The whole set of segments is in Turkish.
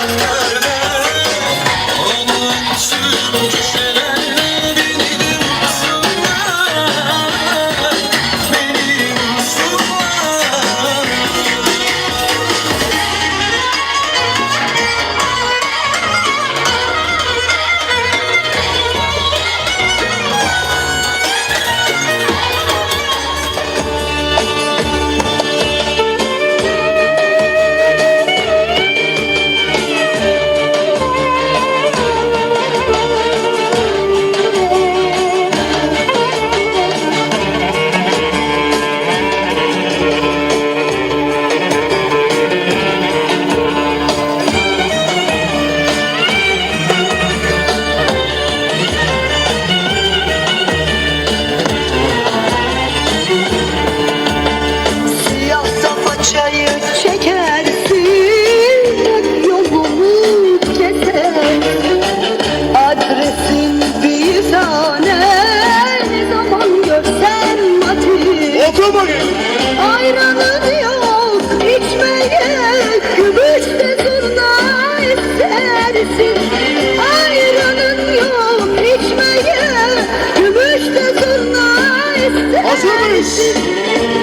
you know. yaşamış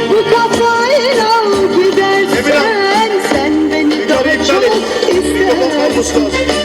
Bu kafayla gidersen Sen beni daha çok istersin